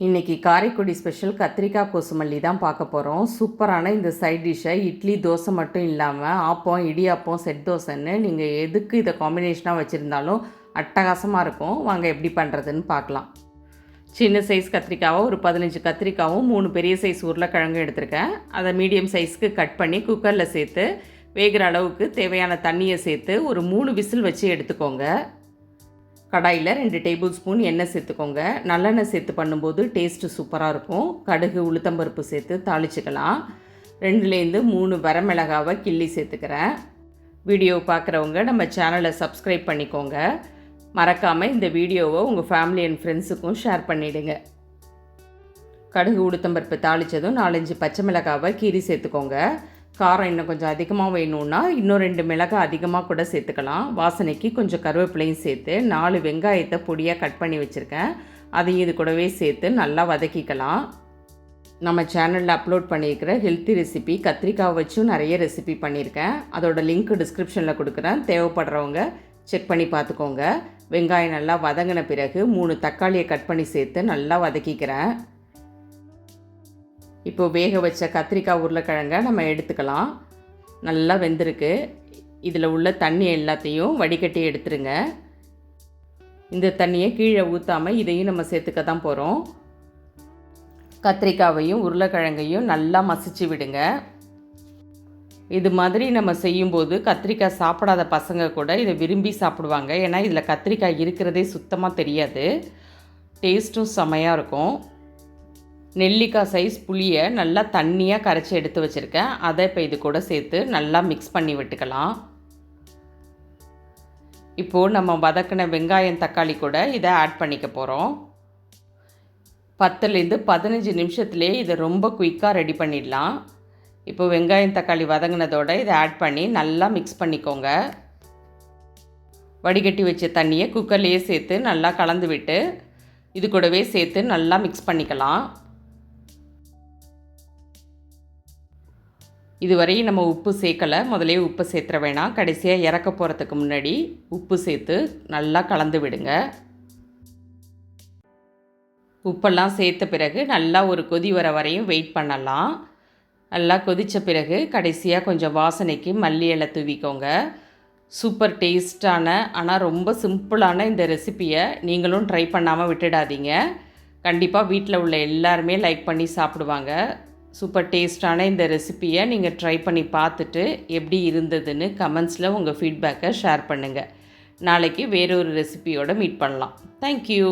இன்றைக்கி காரைக்குடி ஸ்பெஷல் கத்திரிக்காய் கொசுமல்லி தான் பார்க்க போகிறோம் சூப்பரான இந்த சைட் டிஷ்ஷை இட்லி தோசை மட்டும் இல்லாமல் ஆப்பம் இடியாப்பம் செட் தோசைன்னு நீங்கள் எதுக்கு இதை காம்பினேஷனாக வச்சுருந்தாலும் அட்டகாசமாக இருக்கும். வாங்க எப்படி பண்ணுறதுன்னு பார்க்கலாம். சின்ன சைஸ் கத்திரிக்காவும் ஒரு பதினஞ்சு கத்திரிக்காவும் மூணு பெரிய சைஸ் உருளைக்கிழங்கு எடுத்திருக்கேன். அதை மீடியம் சைஸ்க்கு கட் பண்ணி குக்கரில் சேர்த்து வேகிற அளவுக்கு தேவையான தண்ணியை சேர்த்து ஒரு மூணு விசில் வச்சு எடுத்துக்கோங்க. கடாயில் ரெண்டு டேபிள் ஸ்பூன் எண்ணெய் சேர்த்துக்கோங்க. நல்லெண்ணெய் சேர்த்து பண்ணும்போது டேஸ்ட்டு சூப்பராக இருக்கும். கடுகு உளுத்தம்பருப்பு சேர்த்து தாளிச்சுக்கலாம். ரெண்டுலேருந்து மூணு வரமிளகாவை கிள்ளி சேர்த்துக்கிறேன். வீடியோ பார்க்குறவங்க நம்ம சேனலை சப்ஸ்கிரைப் பண்ணிக்கோங்க. மறக்காமல் இந்த வீடியோவை உங்கள் ஃபேமிலி அண்ட் ஃப்ரெண்ட்ஸுக்கும் ஷேர் பண்ணிவிடுங்க கடுகு உளுத்தம்பருப்பு தாளித்ததும் நாலஞ்சு பச்சை மிளகாவை கீரி சேர்த்துக்கோங்க. காரம் இன்னும் கொஞ்சம் அதிகமாக வேணும்னா இன்னும் ரெண்டு மிளகாய் அதிகமாக கூட சேர்த்துக்கலாம். வாசனைக்கு கொஞ்சம் கருவேப்பிலையும் சேர்த்து நாலு வெங்காயத்தை பொடியாக கட் பண்ணி வச்சுருக்கேன். அதையும் இது கூடவே சேர்த்து நல்லா வதக்கிக்கலாம். நம்ம சேனலில் அப்லோட் பண்ணியிருக்கிற ஹெல்த்தி ரெசிபி கத்திரிக்காய் வச்சும் நிறைய ரெசிபி பண்ணியிருக்கேன். அதோடய லிங்க் டிஸ்கிரிப்ஷனில் கொடுக்குறேன். தேவைப்படுறவங்க செக் பண்ணி பார்த்துக்கோங்க. வெங்காயம் நல்லா வதங்கின பிறகு மூணு தக்காளியை கட் பண்ணி சேர்த்து நல்லா வதக்கிக்கிறேன். இப்போ வேக வச்ச கத்திரிக்காய் உருளைக்கிழங்க நம்ம எடுத்துக்கலாம். நல்லா வெந்திருக்கு. இதில் உள்ள தண்ணி எல்லாத்தையும் வடிகட்டி எடுத்துருங்க. இந்த தண்ணியை கீழே ஊற்றாமல் இதையும் நம்ம சேர்த்துக்க தான் போகிறோம் கத்திரிக்காவையும் உருளைக்கிழங்கையும் நல்லா மசிச்சு விடுங்க. இது மாதிரி நம்ம செய்யும்போது கத்திரிக்காய் சாப்பிடாத பசங்க கூட இதை விரும்பி சாப்பிடுவாங்க. ஏன்னா இதில் கத்திரிக்காய் இருக்கிறதே சுத்தமாக தெரியாது. டேஸ்ட்டும் செமையாக இருக்கும். நெல்லிக்காய் சைஸ் புளியை நல்லா தண்ணியாக கரைச்சி எடுத்து வச்சுருக்கேன். அதை இப்போ இது கூட சேர்த்து நல்லா மிக்ஸ் பண்ணி விட்டுக்கலாம். இப்போது நம்ம வதக்கின வெங்காயம் தக்காளி கூட இதை ஆட் பண்ணிக்க போகிறோம் பத்துலேருந்து பதினஞ்சு நிமிஷத்துலேயே இதை ரொம்ப குயிக்காக ரெடி பண்ணிடலாம். இப்போ வெங்காயம் தக்காளி வதங்கினதோட இதை ஆட் பண்ணி நல்லா மிக்ஸ் பண்ணிக்கோங்க. வடிகட்டி வச்ச தண்ணியை குக்கர்லேயே சேர்த்து நல்லா கலந்து விட்டு இது கூடவே சேர்த்து நல்லா மிக்ஸ் பண்ணிக்கலாம். இதுவரையும் நம்ம உப்பு சேர்க்கலை. முதலே உப்பு சேர்த்துற வேணாம். கடைசியாக இறக்க போகிறதுக்கு முன்னாடி உப்பு சேர்த்து நல்லா கலந்து விடுங்க. உப்பெல்லாம் சேர்த்த பிறகு நல்லா ஒரு கொதி வர வரையும் வெயிட் பண்ணலாம். நல்லா கொதித்த பிறகு கடைசியாக கொஞ்சம் வாசனைக்கு மல்லி இலை தூவிக்கோங்க. சூப்பர் டேஸ்டான ஆனால் ரொம்ப சிம்பிளான இந்த ரெசிப்பியை நீங்களும் ட்ரை பண்ணாமல் விட்டுடாதீங்க. கண்டிப்பாக வீட்டில் உள்ள எல்லாருமே லைக் பண்ணி சாப்பிடுவாங்க. சூப்பர் டேஸ்டான இந்த ரெசிப்பியை நீங்கள் ட்ரை பண்ணி பார்த்துட்டு எப்படி இருந்ததுன்னு கமெண்ட்ஸில் உங்கள் ஃபீட்பேக்கை ஷேர் பண்ணுங்கள் நாளைக்கு வேறொரு ரெசிபியோடு மீட் பண்ணலாம். தேங்க்யூ